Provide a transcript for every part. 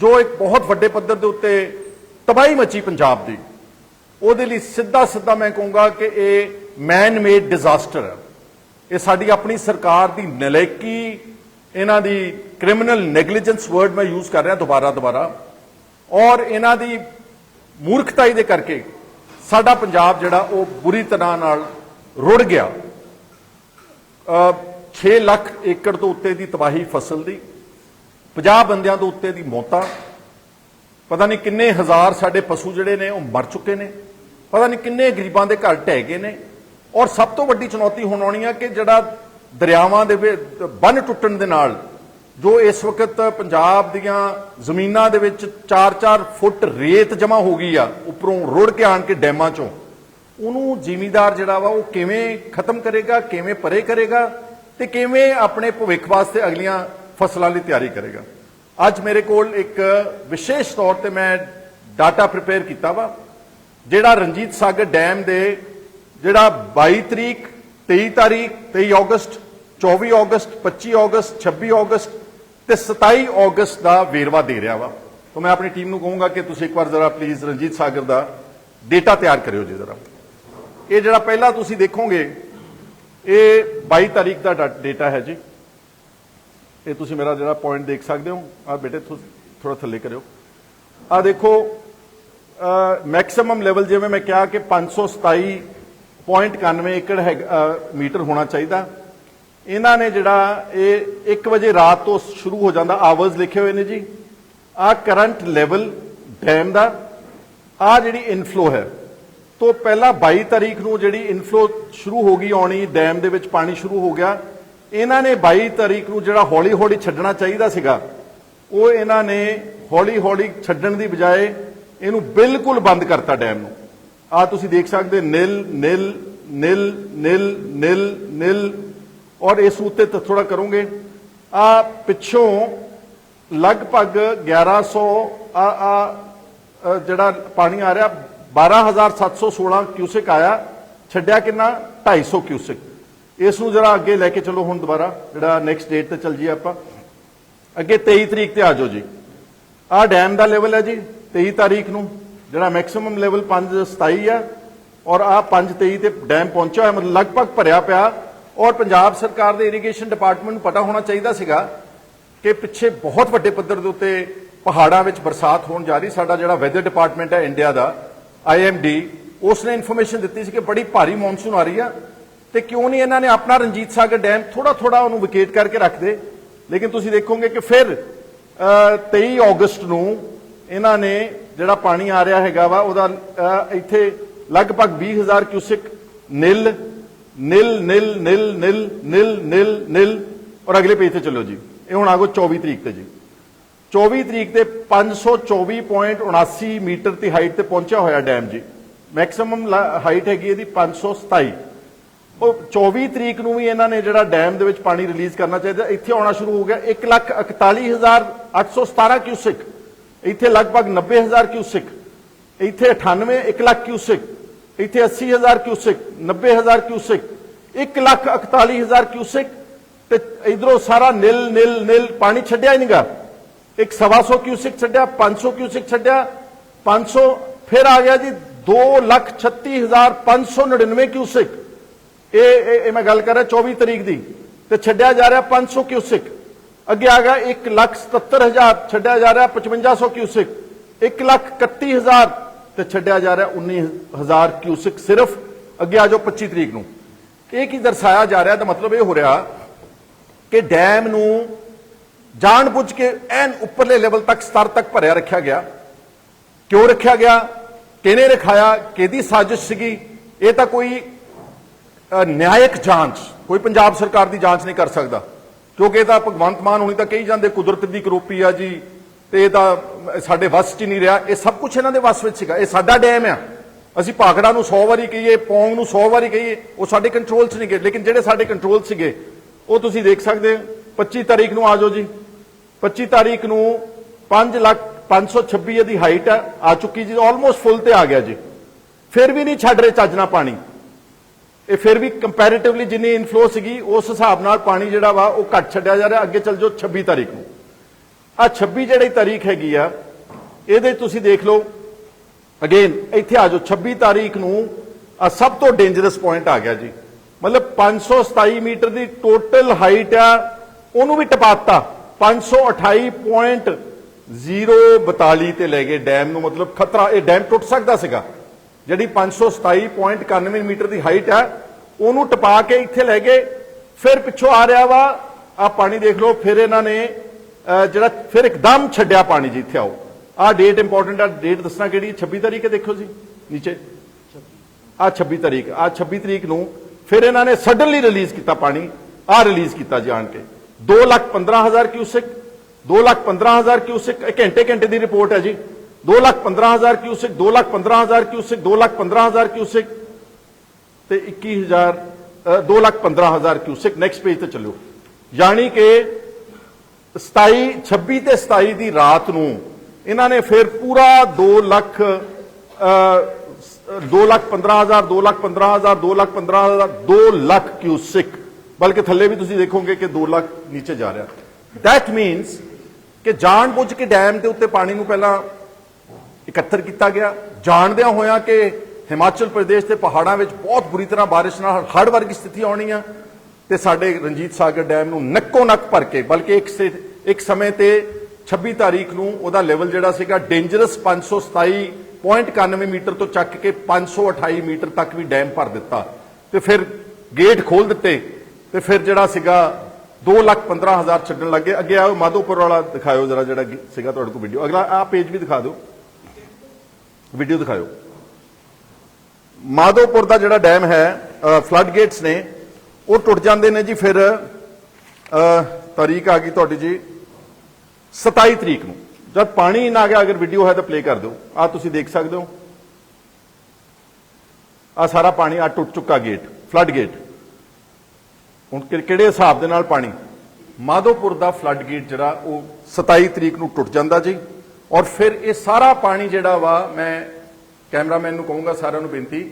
ਜੋ ਇੱਕ ਬਹੁਤ ਵੱਡੇ ਪੱਧਰ ਦੇ ਉੱਤੇ ਤਬਾਹੀ ਮਚੀ ਪੰਜਾਬ ਦੀ, ਉਹਦੇ ਲਈ ਸਿੱਧਾ ਸਿੱਧਾ ਮੈਂ ਕਹੂੰਗਾ ਕਿ ਇਹ ਮੈਨ ਮੇਡ ਡਿਜ਼ਾਸਟਰ ਹੈ। ਇਹ ਸਾਡੀ ਆਪਣੀ ਸਰਕਾਰ ਦੀ ਨਲੇਕੀ ਇਹਨਾਂ ਦੀ ਕ੍ਰਿਮੀਨਲ ਨੈਗਲੀਜੈਂਸ ਵਰਡ ਮੈਂ ਯੂਜ਼ ਕਰ ਰਿਹਾ ਦੁਬਾਰਾ ਦੁਬਾਰਾ, ਔਰ ਇਹਨਾਂ ਦੀ ਮੂਰਖਤਾਈ ਦੇ ਕਰਕੇ ਸਾਡਾ ਪੰਜਾਬ ਜਿਹੜਾ ਉਹ ਬੁਰੀ ਤਰ੍ਹਾਂ ਨਾਲ ਰੁੜ ਗਿਆ। ਅ 6 ਲੱਖ ਏਕੜ ਤੋਂ ਉੱਤੇ ਦੀ ਤਬਾਹੀ ਫਸਲ ਦੀ 50 ਬੰਦਿਆਂ ਤੋਂ ਉੱਤੇ ਦੀ ਮੌਤਾਂ। ਪਤਾ ਨਹੀਂ ਕਿੰਨੇ ਹਜ਼ਾਰ ਸਾਡੇ ਪਸ਼ੂ ਜਿਹੜੇ ਨੇ ਉਹ ਮਰ ਚੁੱਕੇ ਨੇ। ਪਤਾ ਨਹੀਂ ਕਿੰਨੇ ਗਰੀਬਾਂ ਦੇ ਘਰ ਢਹਿ ਗਏ ਨੇ। ਔਰ ਸਭ ਤੋਂ ਵੱਡੀ ਚੁਣੌਤੀ ਹੁਣ ਆਉਣੀ ਆ ਕਿ ਜਿਹੜਾ ਦਰਿਆਵਾਂ ਦੇ ਬੰਨ ਟੁੱਟਣ ਦੇ ਨਾਲ, ਜੋ ਇਸ ਵਕਤ ਪੰਜਾਬ ਦੀਆਂ ਜ਼ਮੀਨਾਂ ਦੇ ਵਿੱਚ 4-4 ਫੁੱਟ ਰੇਤ ਜਮਾ ਹੋ ਗਈ ਆ, ਉੱਪਰੋਂ ਰੁੜ ਕੇ ਆਣ ਕੇ ਡੈਮਾਂ ਚੋਂ, ਉਹਨੂੰ ਜ਼ਿਮੀਦਾਰ ਜਿਹੜਾ ਵਾ ਉਹ ਕਿਵੇਂ ਖਤਮ ਕਰੇਗਾ, ਕਿਵੇਂ ਪਰੇ ਕਰੇਗਾ ਤੇ ਕਿਵੇਂ ਆਪਣੇ ਭਵਿੱਖ ਵਾਸਤੇ ਅਗਲੀਆਂ ਫਸਲਾਂ ਲਈ ਤਿਆਰੀ ਕਰੇਗਾ। ਅੱਜ ਮੇਰੇ ਕੋਲ ਇੱਕ ਵਿਸ਼ੇਸ਼ ਤੌਰ ਤੇ ਮੈਂ ਡਾਟਾ ਪ੍ਰਿਪੇਅਰ ਕੀਤਾ ਵਾ, ਜਿਹੜਾ ਰਣਜੀਤ ਸਾਗਰ ਡੈਮ ਦੇ ਜਿਹੜਾ 22 ਤਰੀਕ 23 ਤਾਰੀਖ 23 ਅਗਸਤ 24 ਅਗਸਤ 25 ਅਗਸਤ 26 ਅਗਸਤ ਤੇ 27 ਅਗਸਤ ਦਾ ਵੇਰਵਾ ਦੇ ਰਿਹਾ ਵਾ। ਤਾਂ ਮੈਂ ਆਪਣੀ ਟੀਮ ਨੂੰ ਕਹੂੰਗਾ ਕਿ ਤੁਸੀਂ ਇੱਕ ਵਾਰ ਜ਼ਰਾ ਪਲੀਜ਼ ਰਣਜੀਤ ਸਾਗਰ ਦਾ ਡੇਟਾ ਤਿਆਰ ਕਰਿਓ ਜੀ ਜ਼ਰਾ। ਇਹ ਜਿਹੜਾ ਪਹਿਲਾ ਤੁਸੀਂ ਦੇਖੋਗੇ, ਇਹ 22 ਤਾਰੀਖ ਦਾ ਡੇਟਾ ਹੈ ਜੀ। ਇਹ ਤੁਸੀਂ ਮੇਰਾ ਜਿਹੜਾ ਪੁਆਇੰਟ ਦੇਖ ਸਕਦੇ ਹੋ ਆ ਬੇਟੇ ਥੋੜਾ ਥੱਲੇ ਕਰਿਓ। ਆ ਦੇਖੋ ਮੈਕਸਿਮਮ ਲੈਵਲ ਜਿਵੇਂ ਮੈਂ ਕਿਹਾ ਕਿ 527.91 ਏਕੜ ਹੈ ਮੀਟਰ ਹੋਣਾ ਚਾਹੀਦਾ। ਇਹਨਾਂ ਨੇ ਜਿਹੜਾ ਇਹ 1 ਵਜੇ ਰਾਤ ਤੋਂ ਸ਼ੁਰੂ ਹੋ ਜਾਂਦਾ ਆਵਰਸ ਲਿਖੇ ਹੋਏ ਨੇ ਜੀ। ਆ ਕਰੰਟ ਲੈਵਲ ਡੈਮ ਦਾ ਆ ਜਿਹੜੀ ਇਨਫਲੋ ਹੈ। ਤੋਂ ਪਹਿਲਾਂ 22 ਤਾਰੀਖ ਨੂੰ ਜਿਹੜੀ ਇਨਫਲੋ ਸ਼ੁਰੂ ਹੋ ਗਈ, ਆਉਣੀ ਡੈਮ ਦੇ ਵਿੱਚ ਪਾਣੀ ਸ਼ੁਰੂ ਹੋ ਗਿਆ। ਇਹਨਾਂ ਨੇ 22 ਤਰੀਕ ਨੂੰ ਜਿਹੜਾ ਹੌਲੀ ਹੌਲੀ ਛੱਡਣਾ ਚਾਹੀਦਾ ਸੀਗਾ, ਉਹ ਇਹਨਾਂ ਨੇ ਹੌਲੀ ਹੌਲੀ ਛੱਡਣ ਦੀ ਬਜਾਏ ਇਹਨੂੰ ਬਿਲਕੁਲ ਬੰਦ ਕਰਤਾ ਡੈਮ ਨੂੰ। ਆ ਤੁਸੀਂ ਦੇਖ ਸਕਦੇ nil nil nil nil nil nil. ਔਰ ਇਸ ਉੱਤੇ ਥੋੜਾ ਕਰੋਗੇ। ਆ ਪਿੱਛੋਂ ਲਗਭਗ 1100 ਆ ਆ ਜਿਹੜਾ ਪਾਣੀ ਆ ਰਿਹਾ 12716 ਕਿਊਸਿਕ ਆਇਆ। ਛੱਡਿਆ ਕਿੰਨਾ? 250 ਕਿਊਸਿਕ। ਇਸ ਨੂੰ ਜਰਾ ਅੱਗੇ ਲੈ ਕੇ ਚਲੋ ਹੁਣ ਦੁਬਾਰਾ, ਜਿਹੜਾ ਨੈਕਸਟ ਡੇਟ ਤੇ ਚੱਲ ਜੀ ਆਪਾਂ। ਅੱਗੇ 23 ਤਰੀਕ ਤੇ ਆ ਜਾਓ ਜੀ। ਆਹ ਡੈਮ ਦਾ ਲੈਵਲ ਹੈ ਜੀ 23 ਤਾਰੀਖ ਨੂੰ, ਜਿਹੜਾ ਮੈਕਸਿਮਮ ਲੈਵਲ 527 ਹੈ, ਔਰ ਆਹ 523 ਤੇ ਡੈਮ ਪਹੁੰਚਿਆ ਹੋਇਆ, ਮਤਲਬ ਲਗਭਗ ਭਰਿਆ ਪਿਆ। ਔਰ ਪੰਜਾਬ ਸਰਕਾਰ ਦੇ ਇਰੀਗੇਸ਼ਨ ਡਿਪਾਰਟਮੈਂਟ ਨੂੰ ਪਤਾ ਹੋਣਾ ਚਾਹੀਦਾ ਸੀਗਾ ਕਿ ਪਿੱਛੇ ਬਹੁਤ ਵੱਡੇ ਪੱਧਰ ਦੇ ਉੱਤੇ ਪਹਾੜਾਂ ਵਿੱਚ ਬਰਸਾਤ ਹੋਣ ਜਾ ਰਹੀ, ਸਾਡਾ ਜਿਹੜਾ ਵੈਦਰ ਡਿਪਾਰਟਮੈਂਟ ਹੈ ਇੰਡੀਆ ਦਾ ਆਈਐਮਡੀ ਉਸ ਨੇ ਇਨਫੋਰਮੇਸ਼ਨ ਦਿੱਤੀ ਸੀ ਕਿ ਬੜੀ ਭਾਰੀ ਮੌਨਸੂਨ ਆ ਰਹੀ ਆ। ਤੇ ਕਿਉਂ ਨਹੀਂ ਇਹਨਾਂ ਨੇ ਆਪਣਾ ਰਣਜੀਤ ਸਾਗਰ ਡੈਮ ਥੋੜਾ ਥੋੜਾ ਉਹਨੂੰ ਵਿਕੇਟ ਕਰਕੇ ਰੱਖਦੇ ਲੇਕਿਨ ਤੁਸੀਂ ਦੇਖੋਗੇ ਕਿ ਫਿਰ 23 ਅਗਸਤ ਨੂੰ ਇਹਨਾਂ ਨੇ ਜਿਹੜਾ ਪਾਣੀ ਆ ਰਿਹਾ ਹੈਗਾ ਵਾ, ਉਹਦਾ ਇੱਥੇ ਲਗਭਗ 20000 cusec nil nil nil nil nil nil nil nil, ਔਰ ਅਗਲੇ ਪੇਜ ਤੇ ਚੱਲੋ ਜੀ। ਇਹ ਹੁਣ ਆਗੋ 24 ਤਰੀਕ ਤੇ ਜੀ। 24 ਤਰੀਕ ਤੇ 524.79 ਮੀਟਰ ਦੀ ਹਾਈਟ ਤੇ ਪਹੁੰਚਿਆ ਹੋਇਆ ਡੈਮ ਜੀ। ਮੈਕਸਿਮਮ ਹਾਈਟ ਹੈਗੀ ਇਹਦੀ 527 ਉਹ 24 ਤਰੀਕ ਨੂੰ ਵੀ ਇਹਨਾਂ ਨੇ ਜਿਹੜਾ ਡੈਮ ਦੇ ਵਿੱਚ ਪਾਣੀ ਰਿਲੀਜ਼ ਕਰਨਾ ਚਾਹੀਦਾ, ਇੱਥੇ ਆਉਣਾ ਸ਼ੁਰੂ ਹੋ ਗਿਆ। 141817 ਕਿਊਸਿਕ। ਇੱਥੇ ਲਗਭਗ 90000 ਕਿਊਸਿਕ। ਇੱਥੇ 98 1 ਲੱਖ ਕਿਊਸਿਕ। ਇੱਥੇ 80000 ਕਿਊਸਿਕ 90000 ਕਿਊਸਿਕ। 141000 ਕਿਊਸਿਕ ਤੇ ਇਧਰੋਂ ਸਾਰਾ ਨਿਲ ਨਿਲ ਨਿਲ ਪਾਣੀ ਛੱਡਿਆ ਹੀ ਨਹੀਂਗਾ ਇੱਕ 125 ਕਿਊਸਿਕ ਛੱਡਿਆ 500 ਕਿਊਸਿਕ ਛੱਡਿਆ 500 ਫਿਰ ਆ ਗਿਆ ਜੀ 236599 ਕਿਊਸਿਕ। ਇਹ ਇਹ ਮੈਂ ਗੱਲ ਕਰ ਰਿਹਾ 24 ਤਰੀਕ ਦੀ। ਤੇ ਛੱਡਿਆ ਜਾ ਰਿਹਾ 500 ਕਿਊਸਿਕ। ਅੱਗੇ ਆ ਗਿਆ 177000 ਛੱਡਿਆ ਜਾ ਰਿਹਾ 5500 ਕਿਊਸਿਕ। 131000 ਤੇ ਛੱਡਿਆ ਜਾ ਰਿਹਾ 19000 ਕਿਊਸਿਕ ਸਿਰਫ। ਅੱਗੇ ਆ ਜਾਓ 25 ਤਰੀਕ ਨੂੰ। ਇਹ ਕੀ ਦਰਸਾਇਆ ਜਾ ਰਿਹਾ ਦਾ ਮਤਲਬ ਇਹ ਹੋ ਰਿਹਾ ਕਿ ਡੈਮ ਨੂੰ ਜਾਣਬੁੱਝ ਕੇ ਐਨ ਉੱਪਰਲੇ ਲੈਵਲ ਤੱਕ, ਸਤਰ ਤੱਕ ਭਰਿਆ ਰੱਖਿਆ ਗਿਆ। ਕਿਉਂ ਰੱਖਿਆ ਗਿਆ? ਕਿਹਨੇ ਰਖਾਇਆ? ਕਿਹਦੀ ਸਾਜ਼ਿਸ਼ ਸੀਗੀ? ਇਹ ਤਾਂ ਕੋਈ ਨਿਆਇਕ ਜਾਂਚ, ਕੋਈ ਪੰਜਾਬ ਸਰਕਾਰ ਦੀ ਜਾਂਚ ਨਹੀਂ ਕਰ ਸਕਦਾ। ਕਿਉਂਕਿ ਇਹ ਤਾਂ ਭਗਵੰਤ ਮਾਨ ਹੁਣੀ ਤਾਂ ਕਹੀ ਜਾਂਦੇ, ਕੁਦਰਤ ਦੀ ਕਰੋਪੀ ਆ ਜੀ, ਤੇ ਇਹ ਤਾਂ ਸਾਡੇ ਵੱਸ 'ਚ ਨਹੀਂ ਰਿਹਾ। ਇਹ ਸਭ ਕੁਝ ਇਹਨਾਂ ਦੇ ਵੱਸ ਵਿੱਚ ਸੀਗਾ। ਇਹ ਸਾਡਾ ਡੈਮ ਆ। ਅਸੀਂ ਭਾਖੜਾ ਨੂੰ 100 ਵਾਰੀ ਕਹੀਏ, ਪੌਂਗ ਨੂੰ 100 ਵਾਰੀ ਕਹੀਏ, ਉਹ ਸਾਡੇ ਕੰਟਰੋਲ 'ਚ ਨਹੀਂ ਗਏ। ਲੇਕਿਨ ਜਿਹੜੇ ਸਾਡੇ ਕੰਟਰੋਲ ਸੀਗੇ, ਉਹ ਤੁਸੀਂ ਦੇਖ ਸਕਦੇ 25 ਤਾਰੀਖ ਨੂੰ ਆ ਜਾਓ ਜੀ। 25 ਤਾਰੀਖ ਨੂੰ 5 ਲੱਖ 526 ਦੀ ਹਾਈਟ ਆ ਚੁੱਕੀ ਜੀ ਆਲਮੋਸਟ ਫੁੱਲ ਤੇ ਆ ਗਿਆ ਜੀ। ਫਿਰ ਵੀ ਨਹੀਂ ਛੱਡ ਰਹੇ ਚੱਜਣਾ ਪਾਣੀ। ਇਹ ਫਿਰ ਵੀ ਕੰਪੈਰੀਟਿਵਲੀ ਜਿੰਨੀ ਇਨਫਲੋ ਸੀਗੀ, ਉਸ ਹਿਸਾਬ ਨਾਲ ਪਾਣੀ ਜਿਹੜਾ ਵਾ, ਉਹ ਘੱਟ ਛੱਡਿਆ ਜਾ ਰਿਹਾ। ਅੱਗੇ ਚੱਲ ਜਾਓ 26 ਤਾਰੀਖ ਨੂੰ। ਆ 26 ਜਿਹੜੀ ਤਾਰੀਖ ਹੈਗੀ ਆ, ਇਹਦੇ ਤੁਸੀਂ ਦੇਖ ਲਓ। ਅਗੇਨ ਇੱਥੇ ਆ ਜਾਓ 26 ਤਾਰੀਖ ਨੂੰ ਆ ਸਭ ਤੋਂ ਡੇਂਜਰਸ ਪੁਆਇੰਟ ਆ ਗਿਆ ਜੀ। ਮਤਲਬ 527 ਮੀਟਰ ਦੀ ਟੋਟਲ ਹਾਈਟ ਆ, ਉਹਨੂੰ ਵੀ ਟਪਾਤਾ। 528.042 ਤੇ ਲੈ ਗਏ ਡੈਮ ਨੂੰ। ਮਤਲਬ ਖਤਰਾ, ਇਹ ਡੈਮ ਟੁੱਟ ਸਕਦਾ ਸੀਗਾ। ਜਿਹੜੀ 527.91 ਮੀਟਰ ਦੀ ਹਾਈਟ ਹੈ, ਉਹਨੂੰ ਟਪਾ ਕੇ ਇੱਥੇ ਲੈ ਗਏ। ਫਿਰ ਪਿੱਛੋਂ ਆ ਰਿਹਾ ਵਾ ਆ ਪਾਣੀ ਦੇਖ ਲਓ, ਫਿਰ ਇਹਨਾਂ ਨੇ ਜਿਹੜਾ ਫਿਰ ਇੱਕਦਮ ਛੱਡਿਆ ਪਾਣੀ ਜੀ, ਇੱਥੇ ਆਓ। ਆ ਡੇਟ ਇੰਪੋਰਟੈਂਟ ਆ ਡੇਟ ਦੱਸਣਾ ਕਿਹੜੀ ਹੈ? 26 ਤਾਰੀਖ ਦੇਖੋ ਜੀ, ਨੀਚੇ। ਆ 26 ਤਰੀਕ ਆ 26 ਤਰੀਕ ਨੂੰ ਫਿਰ ਇਹਨਾਂ ਨੇ ਸਡਨਲੀ ਰਿਲੀਜ਼ ਕੀਤਾ ਪਾਣੀ ਆ ਰਿਲੀਜ਼ ਕੀਤਾ ਜਾਣ ਕੇ। 2 ਲੱਖ 15000 ਕਿਊਸਿਕ 2 ਲੱਖ 15000 ਕਿਊਸਿਕ ਇਹ ਘੰਟੇ ਘੰਟੇ ਦੀ ਰਿਪੋਰਟ ਹੈ ਜੀ। 2 lakh 15000 cusec 2 lakh 15000 cusec 2 lakh 15000 cusec ਤੇ 21000 ਅ, 2 ਲੱਖ 15000 ਕਿਊਸਿਕ। ਨੈਕਸਟ ਪੇਜ ਤੇ ਚੱਲਿਓ। ਯਾਨੀ ਕਿ 27 26 ਤੇ 27 ਦੀ ਰਾਤ ਨੂੰ ਇਹਨਾਂ ਨੇ ਫਿਰ ਪੂਰਾ 2 ਲੱਖ ਅ, 2 ਲੱਖ 15000 2 ਲੱਖ 15000 2 ਲੱਖ 15000 2 ਲੱਖ ਕਿਊਸਿਕ। ਬਲਕਿ ਥੱਲੇ ਵੀ ਤੁਸੀਂ ਦੇਖੋਗੇ ਕਿ 2 ਲੱਖ ਨੀਚੇ ਜਾ ਰਿਹਾ। ਦੈਟ ਮੀਨਸ ਕਿ ਜਾਣ ਬੁੱਝ ਕੇ ਡੈਮ ਦੇ ਉੱਤੇ ਪਾਣੀ ਨੂੰ ਪਹਿਲਾਂ ਇਕੱਤਰ ਕੀਤਾ ਗਿਆ। ਜਾਣਦਿਆਂ ਹੋਇਆਂ ਕਿ ਹਿਮਾਚਲ ਪ੍ਰਦੇਸ਼ ਦੇ ਪਹਾੜਾਂ ਵਿੱਚ ਬਹੁਤ ਬੁਰੀ ਤਰ੍ਹਾਂ ਬਾਰਿਸ਼ ਨਾਲ ਹੜ੍ਹ ਵਰਗੀ ਸਥਿਤੀ ਆਉਣੀ ਆ ਤੇ ਸਾਡੇ ਰਣਜੀਤ ਸਾਗਰ ਡੈਮ ਨੂੰ ਨੱਕੋ ਨੱਕ ਭਰ ਕੇ, ਬਲਕਿ ਇੱਕ ਸੇ, ਇੱਕ ਸਮੇਂ ਤੇ 26 ਤਾਰੀਖ ਨੂੰ ਉਹਦਾ ਲੈਵਲ ਜਿਹੜਾ ਸੀਗਾ ਡੇਂਜਰਸ 527.91 ਮੀਟਰ ਤੋਂ ਚੱਕ ਕੇ 528 ਮੀਟਰ ਤੱਕ ਵੀ ਡੈਮ ਭਰ ਦਿੱਤਾ। ਤੇ ਫਿਰ ਗੇਟ ਖੋਲ ਦਿੱਤੇ ਤੇ ਫਿਰ ਜਿਹੜਾ ਸੀਗਾ 2 ਲੱਖ 15000 ਛੱਡਣ ਲੱਗੇ। ਅੱਗੇ ਆਓ, ਮਾਧੋਪੁਰ ਵਾਲਾ ਦਿਖਾਇਓ ਜਰਾ ਜਿਹੜਾ ਸੀਗਾ ਤੁਹਾਡੇ ਕੋਲ ਵੀਡੀਓ ਅਗਲਾ ਆ ਪੇਜ ਵੀ ਦਿਖਾ ਦਿਓ। ਵੀਡੀਓ ਦਿਖਾਇਓ। ਮਾਧੋਪੁਰ ਦਾ ਜਿਹੜਾ ਡੈਮ ਹੈ ਫਲੱਡ ਗੇਟਸ ਨੇ, ਉਹ ਟੁੱਟ ਜਾਂਦੇ ਨੇ ਜੀ ਫਿਰ ਤਾਰੀਖ ਆ ਗਈ ਤੁਹਾਡੀ ਜੀ 27 ਤਰੀਕ ਨੂੰ। ਜਦ ਪਾਣੀ ਨਾ ਗਿਆ, ਅਗਰ ਵੀਡੀਓ ਹੈ ਤਾਂ ਪਲੇ ਕਰ ਦਿਓ। ਆ ਤੁਸੀਂ ਦੇਖ ਸਕਦੇ ਹੋ। ਆ ਸਾਰਾ ਪਾਣੀ ਆ ਟੁੱਟ ਚੁੱਕਾ ਗੇਟ ਫਲੱਡ ਗੇਟ ਹੁਣ ਕਿਹੜੇ ਹਿਸਾਬ ਦੇ ਨਾਲ ਪਾਣੀ? ਮਾਧੋਪੁਰ ਦਾ ਫਲੱਡ ਗੇਟ ਜਿਹੜਾ, ਉਹ 27 ਤਰੀਕ ਨੂੰ ਟੁੱਟ ਜਾਂਦਾ ਜੀ। ਔਰ ਫਿਰ ਇਹ ਸਾਰਾ ਪਾਣੀ ਜਿਹੜਾ ਵਾ, ਮੈਂ ਕੈਮਰਾਮੈਨ ਨੂੰ ਕਹੂੰਗਾ ਸਾਰਿਆਂ ਨੂੰ ਬੇਨਤੀ,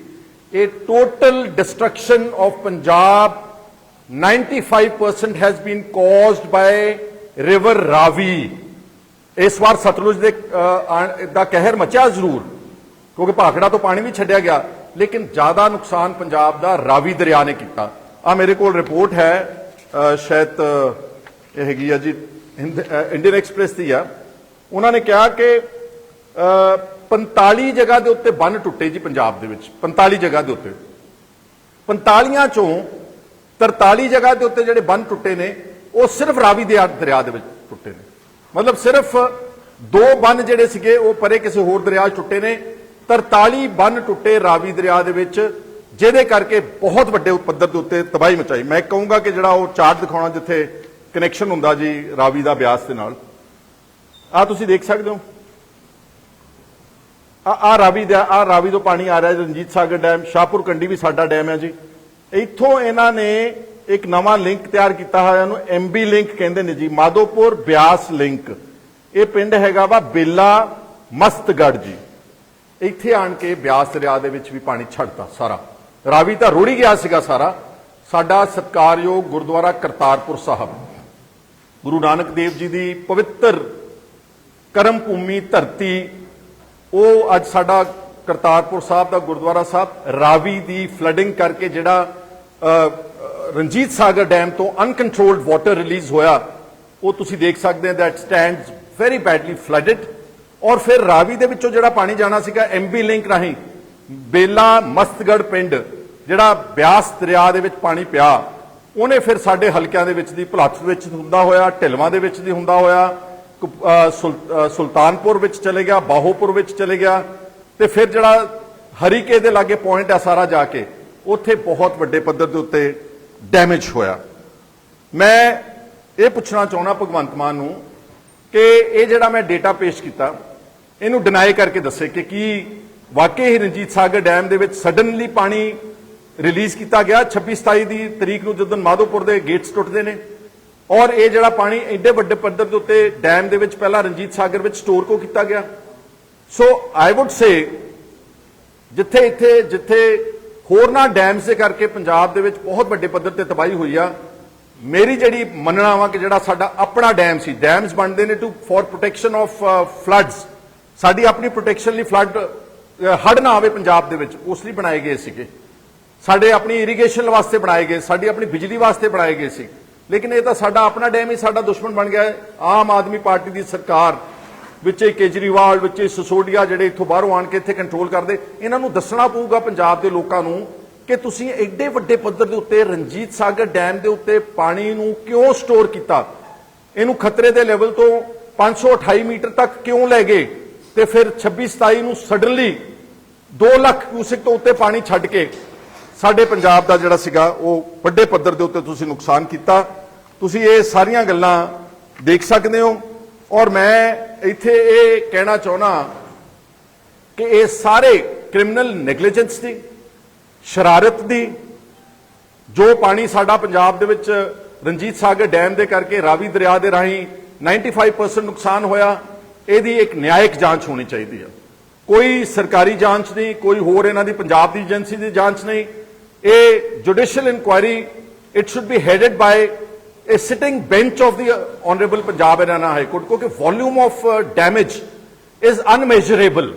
ਇਹ total destruction of Punjab 95% has been caused by river Ravi ਇਸ ਵਾਰ ਸਤਲੁਜ ਦੇ ਦਾ ਕਹਿਰ ਮਚਿਆ ਜ਼ਰੂਰ, ਕਿਉਂਕਿ ਭਾਖੜਾ ਤੋਂ ਪਾਣੀ ਵੀ ਛੱਡਿਆ ਗਿਆ, ਲੇਕਿਨ ਜ਼ਿਆਦਾ ਨੁਕਸਾਨ ਪੰਜਾਬ ਦਾ ਰਾਵੀ ਦਰਿਆ ਨੇ ਕੀਤਾ। ਆ ਮੇਰੇ ਕੋਲ ਰਿਪੋਰਟ ਹੈ ਸ਼ਾਇਦ ਇਹ ਹੈਗੀ ਆ ਜੀ ਇੰਡੀਅਨ ਐਕਸਪ੍ਰੈਸ ਦੀ ਆ। ਉਹਨਾਂ ਨੇ ਕਿਹਾ ਕਿ ਅ, 45 ਜਗ੍ਹਾ ਦੇ ਉੱਤੇ ਬੰਨ ਟੁੱਟੇ ਜੀ ਪੰਜਾਬ ਦੇ ਵਿੱਚ 45 ਜਗ੍ਹਾ ਦੇ ਉੱਤੇ। 45 ਚੋਂ 43 ਜਗ੍ਹਾ ਦੇ ਉੱਤੇ ਜਿਹੜੇ ਬੰਨ ਟੁੱਟੇ ਨੇ ਉਹ ਸਿਰਫ ਰਾਵੀ ਦੇ ਦਰਿਆ ਦੇ ਵਿੱਚ ਟੁੱਟੇ ਨੇ। ਮਤਲਬ ਸਿਰਫ ਦੋ ਬੰਨ ਜਿਹੜੇ ਸੀਗੇ ਉਹ ਪਰੇ ਕਿਸੇ ਹੋਰ ਦਰਿਆ 'ਚ ਟੁੱਟੇ ਨੇ। 43 ਬੰਨ ਟੁੱਟੇ ਰਾਵੀ ਦਰਿਆ ਦੇ ਵਿੱਚ ਜਿਹਦੇ ਕਰਕੇ ਬਹੁਤ ਵੱਡੇ ਪੱਧਰ ਦੇ ਉੱਤੇ ਤਬਾਹੀ ਮਚਾਈ। ਮੈਂ ਕਹੂੰਗਾ ਕਿ ਜਿਹੜਾ ਉਹ ਚਾਰਟ ਦਿਖਾਉਣਾ ਜਿੱਥੇ ਕਨੈਕਸ਼ਨ ਹੁੰਦਾ ਜੀ ਰਾਵੀ ਦਾ ਬਿਆਸ ਦੇ ਨਾਲ। ਆ ਤੁਸੀਂ ਦੇਖ ਸਕਦੇ ਹੋ। ਆ ਆ ਰਾਵੀ ਦਾ ਆ ਰਾਵੀ ਤੋਂ ਪਾਣੀ ਆ ਰਿਹਾ ਰਣਜੀਤ ਸਾਗਰ ਡੈਮ, ਸ਼ਾਹਪੁਰ ਕੰਡੀ ਵੀ ਸਾਡਾ ਡੈਮ ਹੈ ਜੀ। ਇੱਥੋਂ ਇਹਨਾਂ ਨੇ ਇੱਕ ਨਵਾਂ ਲਿੰਕ ਤਿਆਰ ਕੀਤਾ ਹੋਇਆ ਉਹਨੂੰ ਐਮਬੀ ਲਿੰਕ ਕਹਿੰਦੇ ਨੇ ਜੀ, ਮਾਧੋਪੁਰ ਬਿਆਸ ਲਿੰਕ। ਇਹ ਪਿੰਡ ਹੈਗਾ ਵਾ ਬੇਲਾ ਮਸਤਗੜ ਜੀ। ਇੱਥੇ ਆਣ ਕੇ ਬਿਆਸ ਦਰਿਆ ਦੇ ਵਿੱਚ ਵੀ ਪਾਣੀ ਛੱਡਤਾ ਸਾਰਾ। ਰਾਵੀ ਤਾਂ ਰੁੜੀ ਗਿਆ ਸੀਗਾ ਸਾਰਾ। ਸਾਡਾ ਸਤਕਾਰਯੋਗ ਗੁਰਦੁਆਰਾ ਕਰਤਾਰਪੁਰ ਸਾਹਿਬ। ਗੁਰੂ ਨਾਨਕ ਦੇਵ ਜੀ ਦੀ ਪਵਿੱਤਰ ਕਰਮ ਭੂਮੀ ਧਰਤੀ, ਉਹ ਅੱਜ ਸਾਡਾ ਕਰਤਾਰਪੁਰ ਸਾਹਿਬ ਦਾ ਗੁਰਦੁਆਰਾ ਸਾਹਿਬ, ਰਾਵੀ ਦੀ ਫਲੱਡਿੰਗ ਕਰਕੇ ਜਿਹੜਾ ਰਣਜੀਤ ਸਾਗਰ ਡੈਮ ਤੋਂ ਅਨਕੰਟਰੋਲਡ ਵਾਟਰ ਰਿਲੀਜ਼ ਹੋਇਆ, ਉਹ ਤੁਸੀਂ ਦੇਖ ਸਕਦੇ ਹੋ that stands very badly flooded ਔਰ ਫਿਰ ਰਾਵੀ ਦੇ ਵਿੱਚੋਂ ਜਿਹੜਾ ਪਾਣੀ ਜਾਣਾ ਸੀਗਾ ਐਮਬੀ ਲਿੰਕ ਰਾਹੀਂ, ਬੇਲਾ ਮਸਤਗੜ ਪਿੰਡ, ਜਿਹੜਾ ਬਿਆਸ ਦਰਿਆ ਦੇ ਵਿੱਚ ਪਾਣੀ ਪਿਆ, ਉਹਨੇ ਫਿਰ ਸਾਡੇ ਹਲਕਿਆਂ ਦੇ ਵਿੱਚ ਦੀ, ਭਲੱਥ ਵਿੱਚ ਹੁੰਦਾ ਹੋਇਆ, ਢਿਲਵਾਂ ਦੇ ਵਿੱਚ ਦੀ ਹੁੰਦਾ ਹੋਇਆ ਸੁਲਤਾਨਪੁਰ ਵਿੱਚ ਚਲੇ ਗਿਆ, ਬਾਹੋਪੁਰ ਵਿੱਚ ਚਲੇ ਗਿਆ ਤੇ ਫਿਰ ਜਿਹੜਾ ਹਰੀਕੇ ਦੇ ਲਾਗੇ ਪੁਆਇੰਟ ਆ ਸਾਰਾ ਜਾ ਕੇ, ਉੱਥੇ ਬਹੁਤ ਵੱਡੇ ਪੱਧਰ ਦੇ ਉੱਤੇ ਡੈਮੇਜ ਹੋਇਆ। ਮੈਂ ਇਹ ਪੁੱਛਣਾ ਚਾਹੁੰਦਾ ਭਗਵੰਤ ਮਾਨ ਨੂੰ ਕਿ ਇਹ ਜਿਹੜਾ ਮੈਂ ਡੇਟਾ ਪੇਸ਼ ਕੀਤਾ, ਇਹਨੂੰ ਡਿਨਾਈ ਕਰਕੇ ਦੱਸੇ ਕਿ ਕੀ ਵਾਕਈ ਹੀ ਰਣਜੀਤ ਸਾਗਰ ਡੈਮ ਦੇ ਵਿੱਚ ਸਡਨਲੀ ਪਾਣੀ ਰਿਲੀਜ਼ ਕੀਤਾ ਗਿਆ 26 27 ਦੀ ਤਰੀਕ ਨੂੰ ਜਦੋਂ ਮਾਧੋਪੁਰ ਦੇ ਗੇਟਸ ਟੁੱਟਦੇ ਨੇ। ਔਰ ਇਹ ਜਿਹੜਾ ਪਾਣੀ ਐਡੇ ਵੱਡੇ ਪੱਧਰ ਦੇ ਉੱਤੇ ਡੈਮ ਦੇ ਵਿੱਚ ਪਹਿਲਾਂ ਰਣਜੀਤ ਸਾਗਰ ਵਿੱਚ ਸਟੋਰ ਕੋ ਕੀਤਾ ਗਿਆ? ਸੋ ਆਈ ਊਡ ਸੇ ਜਿੱਥੇ ਇੱਥੇ, ਜਿੱਥੇ ਹੋਰਨਾਂ ਡੈਮਸ ਦੇ ਕਰਕੇ ਪੰਜਾਬ ਦੇ ਵਿੱਚ ਬਹੁਤ ਵੱਡੇ ਪੱਧਰ ਤੇ ਤਬਾਹੀ ਹੋਈ ਆ, ਮੇਰੀ ਜਿਹੜੀ ਮੰਨਣਾ ਵਾ ਕਿ ਜਿਹੜਾ ਸਾਡਾ ਆਪਣਾ ਡੈਮ ਸੀ, ਡੈਮਸ ਬਣਦੇ ਨੇ to for protection of floods ਸਾਡੀ ਆਪਣੀ ਪ੍ਰੋਟੈਕਸ਼ਨ ਲਈ ਫਲੱਡ ਹੜ ਨਾ ਆਵੇ ਪੰਜਾਬ ਦੇ ਵਿੱਚ, ਉਸ ਲਈ ਬਣਾਏ ਗਏ ਸੀਗੇ। ਸਾਡੇ ਆਪਣੀ ਇਰੀਗੇਸ਼ਨ ਵਾਸਤੇ ਬਣਾਏ ਗਏ, ਸਾਡੀ ਆਪਣੀ ਬਿਜਲੀ ਵਾਸਤੇ ਬਣਾਏ ਗਏ ਸੀ। ਲੇਕਿਨ ਇਹ ਤਾਂ ਸਾਡਾ ਆਪਣਾ ਡੈਮ ਹੀ, ਸਾਡਾ ਦੁਸ਼ਮਣ ਬਣ ਗਿਆ ਹੈ। ਆਮ ਆਦਮੀ ਪਾਰਟੀ ਦੀ ਸਰਕਾਰ ਵਿੱਚ ਇਹ ਕੇਜਰੀਵਾਲ, ਵਿੱਚ ਇਹ ਸਿਸੋਡੀਆ ਜਿਹੜੇ ਇੱਥੋਂ ਬਾਹਰੋਂ ਆਣ ਕੇ ਇੱਥੇ ਕੰਟਰੋਲ ਕਰਦੇ, ਇਹਨਾਂ ਨੂੰ ਦੱਸਣਾ ਪਊਗਾ ਪੰਜਾਬ ਦੇ ਲੋਕਾਂ ਨੂੰ ਕਿ ਤੁਸੀਂ ਐਡੇ ਵੱਡੇ ਪੱਧਰ ਦੇ ਉੱਤੇ ਰਣਜੀਤ ਸਾਗਰ ਡੈਮ ਦੇ ਉੱਤੇ ਪਾਣੀ ਨੂੰ ਕਿਉਂ ਸਟੋਰ ਕੀਤਾ? ਇਹਨੂੰ ਖਤਰੇ ਦੇ ਲੈਵਲ ਤੋਂ 528 ਮੀਟਰ ਤੱਕ ਕਿਉਂ ਲੈ ਗਏ? ਤੇ ਫਿਰ 26 27 ਨੂੰ ਸਡਨਲੀ 2 ਲੱਖ ਕਿਊਸਿਕ ਤੋਂ ਉੱਤੇ ਪਾਣੀ ਛੱਡ ਕੇ ਸਾਡੇ ਪੰਜਾਬ ਦਾ ਜਿਹੜਾ ਸੀਗਾ, ਉਹ ਵੱਡੇ ਪੱਧਰ ਦੇ ਉੱਤੇ ਤੁਸੀਂ ਨੁਕਸਾਨ ਕੀਤਾ। ਤੁਸੀਂ ਇਹ ਸਾਰੀਆਂ ਗੱਲਾਂ ਦੇਖ ਸਕਦੇ ਹੋ ਔਰ ਮੈਂ ਇੱਥੇ ਇਹ ਕਹਿਣਾ ਚਾਹੁੰਦਾ ਕਿ ਇਹ ਸਾਰੇ ਕ੍ਰਿਮੀਨਲ ਨੈਗਲੀਜੈਂਸ ਦੀ, ਸ਼ਰਾਰਤ ਦੀ, ਜੋ ਪਾਣੀ ਸਾਡਾ ਪੰਜਾਬ ਦੇ ਵਿੱਚ ਰਣਜੀਤ ਸਾਗਰ ਡੈਮ ਦੇ ਕਰਕੇ ਰਾਵੀ ਦਰਿਆ ਦੇ ਰਾਹੀਂ 95% ਨੁਕਸਾਨ ਹੋਇਆ, ਇਹਦੀ ਇੱਕ ਨਿਆਇਕ ਜਾਂਚ ਹੋਣੀ ਚਾਹੀਦੀ ਹੈ। ਕੋਈ ਸਰਕਾਰੀ ਜਾਂਚ ਨਹੀਂ, ਕੋਈ ਹੋਰ ਇਹਨਾਂ ਦੀ ਪੰਜਾਬ ਦੀ ਏਜੰਸੀ ਦੀ ਜਾਂਚ ਨਹੀਂ। ਇਹ judicial inquiry it should be headed by a sitting bench of the honorable Punjab and Haryana High Court ਕਿਉਂਕਿ volume of uh, damage is unmeasurable.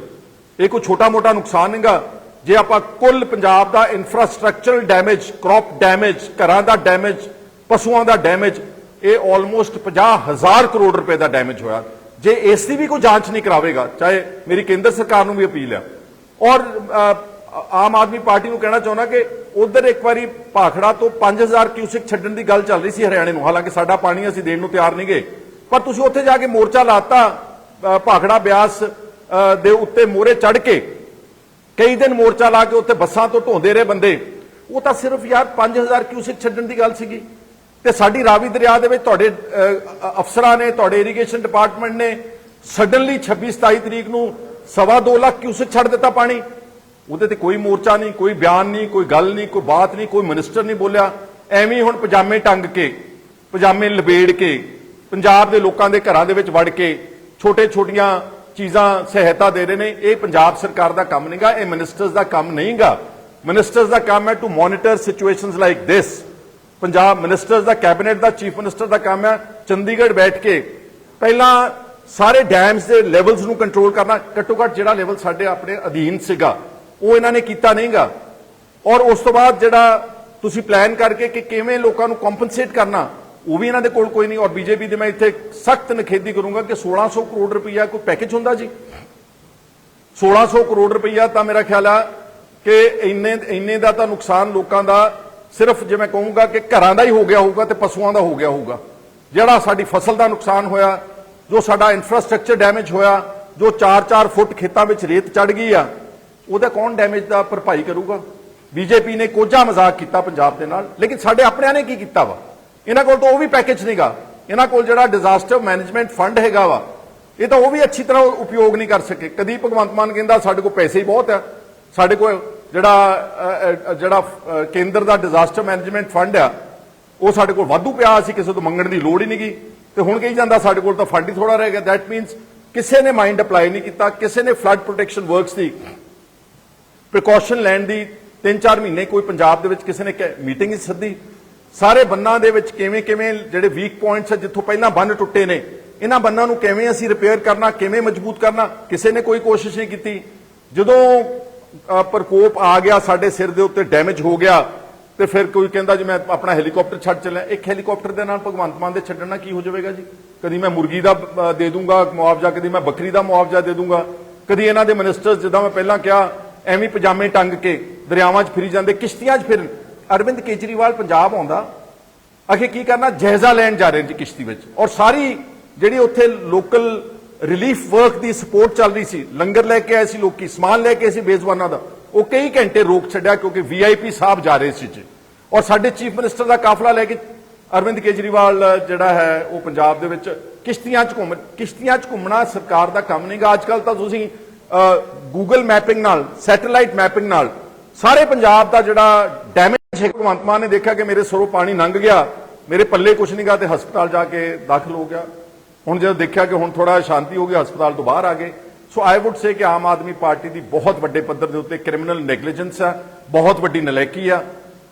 ਇਹ ਕੋਈ ਛੋਟਾ ਮੋਟਾ ਨੁਕਸਾਨ ਨਹੀਂਗਾ ਜੇ ਆਪਾਂ ਕੁੱਲ ਪੰਜਾਬ ਦਾ ਇਨਫਰਾਸਟ੍ਰਕਚਰਲ ਡੈਮੇਜ ਕ੍ਰੌਪ ਡੈਮੇਜ ਘਰਾਂ ਦਾ ਡੈਮੇਜ ਪਸ਼ੂਆਂ ਦਾ ਡੈਮੇਜ ਇਹ ਆਲਮੋਸਟ 50000 ਕਰੋੜ ਰੁਪਏ ਦਾ ਡੈਮੇਜ ਹੋਇਆ ਜੇ ਇਸ ਦੀ ਵੀ ਕੋਈ ਜਾਂਚ ਨਹੀਂ ਕਰਾਵੇਗਾ ਚਾਹੇ ਮੇਰੀ ਕੇਂਦਰ ਸਰਕਾਰ ਨੂੰ ਵੀ ਅਪੀਲ ਹੈ ਔਰ ਆਮ ਆਦਮੀ ਪਾਰਟੀ ਨੂੰ ਕਹਿਣਾ ਚਾਹੁੰਦਾ ਕਿ ਉਧਰ ਇੱਕ ਵਾਰੀ ਭਾਖੜਾ ਤੋਂ 5000 ਕਿਊਸਿਕ ਛੱਡਣ ਦੀ ਗੱਲ ਚੱਲ ਰਹੀ ਸੀ ਹਰਿਆਣੇ ਨੂੰ। ਹਾਲਾਂਕਿ ਸਾਡਾ ਪਾਣੀ ਅਸੀਂ ਦੇਣ ਨੂੰ ਤਿਆਰ ਨਹੀਂ ਗਏ ਪਰ ਤੁਸੀਂ ਉੱਥੇ ਜਾ ਕੇ ਮੋਰਚਾ ਲਾਤਾ ਅ, ਭਾਖੜਾ ਬਿਆਸ ਦੇ ਉੱਤੇ ਮੋਰੇ ਚੜ ਕੇ। ਕਈ ਦਿਨ ਮੋਰਚਾ ਲਾ ਕੇ ਉੱਥੇ ਬੱਸਾਂ ਤੋਂ ਢੋਂਦੇ ਰਹੇ ਬੰਦੇ। ਉਹ ਤਾਂ ਸਿਰਫ ਯਾਰ 5000 ਕਿਊਸਿਕ ਛੱਡਣ ਦੀ ਗੱਲ ਸੀਗੀ। ਤੇ ਸਾਡੀ ਰਾਵੀ ਦਰਿਆ ਦੇ ਵਿੱਚ ਤੁਹਾਡੇ ਅਫਸਰਾਂ ਨੇ ਤੁਹਾਡੇ ਇਰੀਗੇਸ਼ਨ ਡਿਪਾਰਟਮੈਂਟ ਨੇ ਸਡਨਲੀ 26 27 ਤਰੀਕ ਨੂੰ ਸਵਾ ਦੋ ਲੱਖ ਕਿਊਸਿਕ ਛੱਡ ਦਿੱਤਾ ਪਾਣੀ। ਉਹਦੇ ਤੇ ਕੋਈ ਮੋਰਚਾ ਨਹੀਂ, ਕੋਈ ਬਿਆਨ ਨਹੀਂ, ਕੋਈ ਗੱਲ ਨਹੀਂ, ਕੋਈ ਬਾਤ ਨਹੀਂ, ਕੋਈ ਮਿਨਿਸਟਰ ਨਹੀਂ ਬੋਲਿਆ। ਐਵੇਂ ਹੁਣ ਪਜਾਮੇ ਟੰਗ ਕੇ, ਪਜਾਮੇ ਲਬੇੜ ਕੇ, ਪੰਜਾਬ ਦੇ ਲੋਕਾਂ ਦੇ ਘਰਾਂ ਦੇ ਵਿੱਚ ਵੜ ਕੇ ਛੋਟੇ ਛੋਟੀਆਂ ਚੀਜ਼ਾਂ ਸਹਾਇਤਾ ਦੇ ਰਹੇ ਨੇ, ਇਹ ਪੰਜਾਬ ਸਰਕਾਰ ਦਾ ਕੰਮ ਨਹੀਂਗਾ, ਇਹ ਮਿਨਿਸਟਰਸ ਦਾ ਕੰਮ ਨਹੀਂਗਾ। ਮਿਨਿਸਟਰਸ ਦਾ ਕੰਮ ਹੈ to monitor situations like this Punjab ministers the cabinet ਦਾ ਚੀਫ ਮਿਨਿਸਟਰ ਦਾ ਕੰਮ ਹੈ, ਚੰਡੀਗੜ੍ਹ ਬੈਠ ਕੇ ਪਹਿਲਾਂ ਸਾਰੇ ਡੈਮਸ ਦੇ ਲੈਵਲਸ ਨੂੰ ਕੰਟਰੋਲ ਕਰਨਾ ਘੱਟੋ ਘੱਟ ਜਿਹੜਾ ਲੈਵਲ ਸਾਡੇ ਆਪਣੇ ਅਧੀਨ ਸੀਗਾ। ਉਹ ਇਹਨਾਂ ਨੇ ਕੀਤਾ ਨਹੀਂਗਾ। ਔਰ ਉਸ ਤੋਂ ਬਾਅਦ ਜਿਹੜਾ ਤੁਸੀਂ ਪਲਾਨ ਕਰਕੇ ਕਿ ਕਿਵੇਂ ਲੋਕਾਂ ਨੂੰ ਕੰਪਨਸੇਟ ਕਰਨਾ, ਉਹ ਵੀ ਇਹਨਾਂ ਦੇ ਕੋਲ ਕੋਈ ਨਹੀਂ। ਔਰ ਬੀਜੇਪੀ ਦੇ ਮੈਂ ਇੱਥੇ ਸਖਤ ਨਖੇਦੀ ਕਰੂੰਗਾ ਕਿ 1600 ਕਰੋੜ ਰੁਪਈਆ ਕੋਈ ਪੈਕੇਜ ਹੁੰਦਾ ਜੀ? 1600 ਕਰੋੜ ਰੁਪਈਆ ਤਾਂ ਮੇਰਾ ਖਿਆਲ ਆ ਕਿ ਇੰਨੇ ਇੰਨੇ ਦਾ ਤਾਂ ਨੁਕਸਾਨ ਲੋਕਾਂ ਦਾ ਸਿਰਫ ਜੇ ਮੈਂ ਕਹੂੰਗਾ ਕਿ ਘਰਾਂ ਦਾ ਹੀ ਹੋ ਗਿਆ ਹੋਊਗਾ ਤੇ ਪਸ਼ੂਆਂ ਦਾ ਹੋ ਗਿਆ ਹੋਊਗਾ। ਜਿਹੜਾ ਸਾਡੀ ਫਸਲ ਦਾ ਨੁਕਸਾਨ ਹੋਇਆ, ਜੋ ਸਾਡਾ ਇਨਫਰਾਸਟ੍ਰਕਚਰ ਡੈਮੇਜ ਹੋਇਆ, ਜੋ 4-4 ਫੁੱਟ ਖੇਤਾਂ ਵਿੱਚ ਰੇਤ ਚੜ ਗਈ ਆ ਉਹਦਾ ਕੌਣ ਡੈਮੇਜ ਦਾ ਭਰਪਾਈ ਕਰੂਗਾ? ਬੀਜੇਪੀ ਨੇ ਕੋਝਾ ਮਜ਼ਾਕ ਕੀਤਾ ਪੰਜਾਬ ਦੇ ਨਾਲ। ਲੇਕਿਨ ਸਾਡੇ ਆਪਣਿਆਂ ਨੇ ਕੀ ਕੀਤਾ ਵਾ? ਇਹਨਾਂ ਕੋਲ ਤਾਂ ਉਹ ਵੀ ਪੈਕੇਜ ਨਹੀਂਗਾ ਇਹਨਾਂ ਕੋਲ ਜਿਹੜਾ ਡਿਜ਼ਾਸਟਰ ਮੈਨੇਜਮੈਂਟ ਫੰਡ ਹੈਗਾ ਵਾ, ਇਹ ਤਾਂ ਉਹ ਵੀ ਅੱਛੀ ਤਰ੍ਹਾਂ ਉਪਯੋਗ ਨਹੀਂ ਕਰ ਸਕੇ। ਕਦੀ ਭਗਵੰਤ ਮਾਨ ਕਹਿੰਦਾ, ਸਾਡੇ ਕੋਲ ਪੈਸੇ ਹੀ ਬਹੁਤ ਆ। ਸਾਡੇ ਕੋਲ ਜਿਹੜਾ ਜਿਹੜਾ ਕੇਂਦਰ ਦਾ ਡਿਜ਼ਾਸਟਰ ਮੈਨੇਜਮੈਂਟ ਫੰਡ ਆ, ਉਹ ਸਾਡੇ ਕੋਲ ਵਾਧੂ ਪਿਆ। ਅਸੀਂ ਕਿਸੇ ਤੋਂ ਮੰਗਣ ਦੀ ਲੋੜ ਹੀ ਨਹੀਂ ਗਈ ਤੇ ਹੁਣ ਕਹੀ ਜਾਂਦਾ, ਸਾਡੇ ਕੋਲ ਤਾਂ ਫੰਡ ਹੀ ਥੋੜਾ ਰਹਿ ਗਿਆ। ਦੈਟ ਮੀਨਸ ਕਿਸੇ ਨੇ ਮਾਈਂਡ ਅਪਲਾਈ ਨਹੀਂ ਕੀਤਾ। ਕਿਸੇ ਨੇ ਫਲੱਡ ਪ੍ਰੋਟੈਕਸ਼ਨ ਵਰਕਸ ਦੀ ਪ੍ਰੀਕਾਸ਼ਨ ਲੈਣ ਦੀ 3-4 ਮਹੀਨੇ ਕੋਈ ਪੰਜਾਬ ਦੇ ਵਿੱਚ ਕਿਸੇ ਨੇ ਮੀਟਿੰਗ ਹੀ ਸੱਦੀ। ਸਾਰੇ ਬੰਨਾਂ ਦੇ ਵਿੱਚ ਕਿਵੇਂ ਕਿਵੇਂ ਜਿਹੜੇ ਵੀਕ ਪੁਆਇੰਟਸ ਆ, ਜਿੱਥੋਂ ਪਹਿਲਾਂ ਬੰਨ ਟੁੱਟੇ ਨੇ, ਇਹਨਾਂ ਬੰਨਾਂ ਨੂੰ ਕਿਵੇਂ ਅਸੀਂ ਰਿਪੇਅਰ ਕਰਨਾ, ਕਿਵੇਂ ਮਜ਼ਬੂਤ ਕਰਨਾ, ਕਿਸੇ ਨੇ ਕੋਈ ਕੋਸ਼ਿਸ਼ ਨਹੀਂ ਕੀਤੀ। ਜਦੋਂ ਪ੍ਰਕੋਪ ਆ ਗਿਆ, ਸਾਡੇ ਸਿਰ ਦੇ ਉੱਤੇ ਡੈਮੇਜ ਹੋ ਗਿਆ, ਤੇ ਫਿਰ ਕੋਈ ਕਹਿੰਦਾ ਜੀ, ਮੈਂ ਆਪਣਾ ਹੈਲੀਕਾਪਟਰ ਛੱਡ ਚੱਲਿਆ। ਇੱਕ ਹੈਲੀਕਾਪਟਰ ਦੇ ਨਾਲ ਭਗਵੰਤ ਮਾਨ ਦੇ ਛੱਡਣਾ ਕੀ ਹੋ ਜਾਵੇਗਾ ਜੀ? ਕਦੀ ਮੈਂ ਮੁਰਗੀ ਦਾ ਦੇ ਦੂੰਗਾ, ਮੁਆਵਜ਼ਾ, ਕਦੀ ਮੈਂ ਬੱਕਰੀ ਦਾ ਮੁਆਵਜ਼ਾ ਦੇ ਦੂੰਗਾ। ਕਦੀ ਇਹਨਾਂ ਦੇ ਮਿਨਿਸਟਰਸ ਜਿੱਦਾਂ ਮੈਂ ਪਹਿਲਾਂ ਕਿਹਾ ਐਵੇਂ ਪਜਾਮੇ ਟੰਗ ਕੇ ਦਰਿਆਵਾਂ 'ਚ ਫਿਰੀ ਜਾਂਦੇ, ਕਿਸ਼ਤੀਆਂ 'ਚ ਫਿਰਨ। ਅਰਵਿੰਦ ਕੇਜਰੀਵਾਲ ਪੰਜਾਬ ਆਉਂਦਾ। ਅਖੇ ਕੀ ਕਰਨਾ? ਜਾਇਜ਼ਾ ਲੈਣ ਜਾ ਰਹੇ ਨੇ ਜੀ ਕਿਸ਼ਤੀ ਵਿੱਚ। ਔਰ ਸਾਰੀ ਜਿਹੜੀ ਉੱਥੇ ਲੋਕਲ ਰਿਲੀਫ ਵਰਕ ਦੀ ਸਪੋਰਟ ਚੱਲ ਰਹੀ ਸੀ, ਲੰਗਰ ਲੈ ਕੇ ਆਏ ਸੀ ਲੋਕੀ, ਸਮਾਨ ਲੈ ਕੇ ਆਏ ਸੀ ਬੇਜ਼ਬਾਨਾਂ ਦਾ, ਉਹ ਕਈ ਘੰਟੇ ਰੋਕ ਛੱਡਿਆ ਕਿਉਂਕਿ ਵੀਆਈਪੀ ਸਾਹਿਬ ਜਾ ਰਹੇ ਸੀ ਜੀ। ਔਰ ਸਾਡੇ ਚੀਫ ਮਿਨਿਸਟਰ ਦਾ ਕਾਫਲਾ ਲੈ ਕੇ ਅਰਵਿੰਦ ਕੇਜਰੀਵਾਲ ਜਿਹੜਾ ਹੈ, ਉਹ ਪੰਜਾਬ ਦੇ ਵਿੱਚ ਕਿਸ਼ਤੀਆਂ 'ਚ ਘੁੰਮ, ਕਿਸ਼ਤੀਆਂ 'ਚ ਘੁੰਮਣਾ ਸਰਕਾਰ ਦਾ ਕੰਮ ਨਹੀਂਗਾ। ਅੱਜ ਕੱਲ ਤਾਂ ਤੁਸੀਂ ਗੂਗਲ ਮੈਪਿੰਗ ਨਾਲ ਸੈਟੇਲਾਈਟ ਮੈਪਿੰਗ ਨਾਲ, ਸਾਰੇ ਪੰਜਾਬ ਦਾ ਜਿਹੜਾ ਡੈਮੇਜ ਹੈ, ਭਗਵੰਤ ਮਾਨ ਨੇ ਦੇਖਿਆ ਕਿ ਮੇਰੇ ਸਰੋਂ ਪਾਣੀ ਲੰਘ ਗਿਆ, ਮੇਰੇ ਪੱਲੇ ਕੁਝ ਨਹੀਂਗਾ ਤੇ ਹਸਪਤਾਲ ਜਾ ਕੇ ਦਾਖਲ ਹੋ ਗਿਆ। ਹੁਣ ਜਦੋਂ ਦੇਖਿਆ ਕਿ ਹੁਣ ਥੋੜਾ ਸ਼ਾਂਤੀ ਹੋ ਗਈ, ਹਸਪਤਾਲ ਤੋਂ ਬਾਹਰ ਆ ਗਏ। ਸੋ ਆਈ ਊਡ ਸੇ ਕਿ ਆਮ ਆਦਮੀ ਪਾਰਟੀ ਦੀ ਬਹੁਤ ਵੱਡੇ ਪੱਧਰ ਦੇ ਉੱਤੇ ਕ੍ਰਿਮੀਨਲ ਨੈਗਲੀਜੈਂਸ ਆ, ਬਹੁਤ ਵੱਡੀ ਨਲਾਇਕੀ ਆ,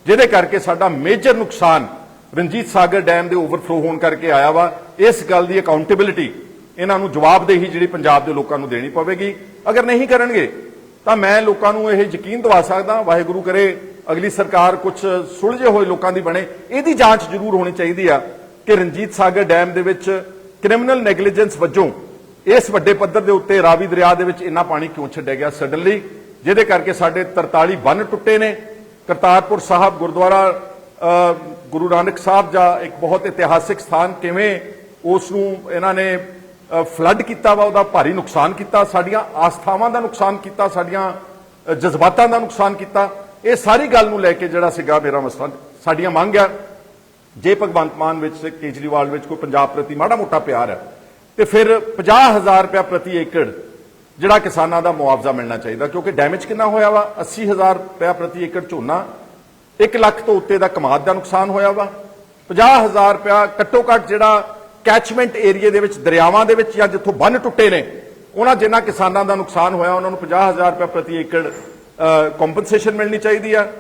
ਜਿਹਦੇ ਕਰਕੇ ਸਾਡਾ ਮੇਜਰ ਨੁਕਸਾਨ ਰਣਜੀਤ ਸਾਗਰ ਡੈਮ ਦੇ ਓਵਰਫਲੋ ਹੋਣ ਕਰਕੇ ਆਇਆ ਵਾ। ਇਸ ਗੱਲ ਦੀ ਅਕਾਊਂਟੇਬਿਲਿਟੀ ਇਹਨਾਂ ਨੂੰ ਜਵਾਬਦੇਹੀ ਜਿਹੜੀ ਪੰਜਾਬ ਦੇ ਲੋਕਾਂ ਨੂੰ ਦੇਣੀ ਪਵੇਗੀ। ਅਗਰ ਨਹੀਂ ਕਰਨਗੇ, ਤਾਂ ਮੈਂ ਲੋਕਾਂ ਨੂੰ ਇਹ ਯਕੀਨ ਦਿਵਾ ਸਕਦਾ, ਵਾਹਿਗੁਰੂ ਕਰੇ, ਅਗਲੀ ਸਰਕਾਰ ਕੁਝ ਸੁਲਝੇ ਹੋਏ ਲੋਕਾਂ ਦੀ ਬਣੇ, ਇਹਦੀ ਜਾਂਚ ਜ਼ਰੂਰ ਹੋਣੀ ਚਾਹੀਦੀ ਆ ਕਿ ਰਣਜੀਤ ਸਾਗਰ ਡੈਮ ਦੇ ਵਿੱਚ ਕ੍ਰਿਮੀਨਲ ਨੈਗਲੀਜੈਂਸ ਵਜੋਂ ਇਸ ਵੱਡੇ ਪੱਧਰ ਦੇ ਉੱਤੇ ਰਾਵੀ ਦਰਿਆ ਦੇ ਵਿੱਚ ਇੰਨਾ ਪਾਣੀ ਕਿਉਂ ਛੱਡਿਆ ਗਿਆ ਸਡਨਲੀ? ਜਿਹਦੇ ਕਰਕੇ ਸਾਡੇ 43 ਬੰਨ ਟੁੱਟੇ ਨੇ। ਕਰਤਾਰਪੁਰ ਸਾਹਿਬ ਗੁਰਦੁਆਰਾ ਗੁਰੂ ਨਾਨਕ ਸਾਹਿਬ ਦਾ ਇੱਕ ਬਹੁਤ ਇਤਿਹਾਸਿਕ ਸਥਾਨ ਕਿਵੇਂ ਉਸ ਨੂੰ ਇਹਨਾਂ ਨੇ ਫਲੱਡ ਕੀਤਾ ਵਾ, ਉਹਦਾ ਭਾਰੀ ਨੁਕਸਾਨ ਕੀਤਾ, ਸਾਡੀਆਂ ਆਸਥਾਵਾਂ ਦਾ ਨੁਕਸਾਨ ਕੀਤਾ, ਸਾਡੀਆਂ ਜਜ਼ਬਾਤਾਂ ਦਾ ਨੁਕਸਾਨ ਕੀਤਾ। ਇਹ ਸਾਰੀ ਗੱਲ ਨੂੰ ਲੈ ਕੇ ਜਿਹੜਾ ਸੀਗਾ ਮੇਰਾ ਮਸਲਾ, ਸਾਡੀਆਂ ਮੰਗ ਹੈ ਜੇ ਭਗਵੰਤ ਮਾਨ ਵਿੱਚ ਕੇਜਰੀਵਾਲ ਵਿੱਚ ਕੋਈ ਪੰਜਾਬ ਪ੍ਰਤੀ ਮਾੜਾ ਮੋਟਾ ਪਿਆਰ ਹੈ ਤੇ ਫਿਰ 50000 ਰੁਪਏ ਪ੍ਰਤੀ ਏਕੜ ਜਿਹੜਾ ਕਿਸਾਨਾਂ ਦਾ ਮੁਆਵਜ਼ਾ ਮਿਲਣਾ ਚਾਹੀਦਾ, ਕਿਉਂਕਿ ਡੈਮੇਜ ਕਿੰਨਾ ਹੋਇਆ ਵਾ? 80000 ਰੁਪਏ ਪ੍ਰਤੀ ਏਕੜ ਝੋਨਾ 1 ਲੱਖ ਤੋਂ ਉੱਤੇ ਦਾ ਕਮਾਦ ਦਾ ਨੁਕਸਾਨ ਹੋਇਆ ਵਾ। 50000 ਰੁਪਏ ਘੱਟੋ ਘੱਟ ਜਿਹੜਾ ਕੈਚਮੈਂਟ ਏਰੀਆ ਦੇ ਵਿੱਚ, ਦਰਿਆਵਾਂ ਦੇ ਵਿੱਚ ਜਾਂ ਜਿੱਥੋਂ ਬੰਨ ਟੁੱਟੇ ਨੇ, ਉਹਨਾਂ ਜਿਨ੍ਹਾਂ ਕਿਸਾਨਾਂ ਦਾ ਨੁਕਸਾਨ ਹੋਇਆ, ਉਹਨਾਂ ਨੂੰ 50000 ਰੁਪਏ ਪ੍ਰਤੀ ਏਕੜ ਕੰਪਨਸੇਸ਼ਨ ਮਿਲਣੀ ਚਾਹੀਦੀ ਆ।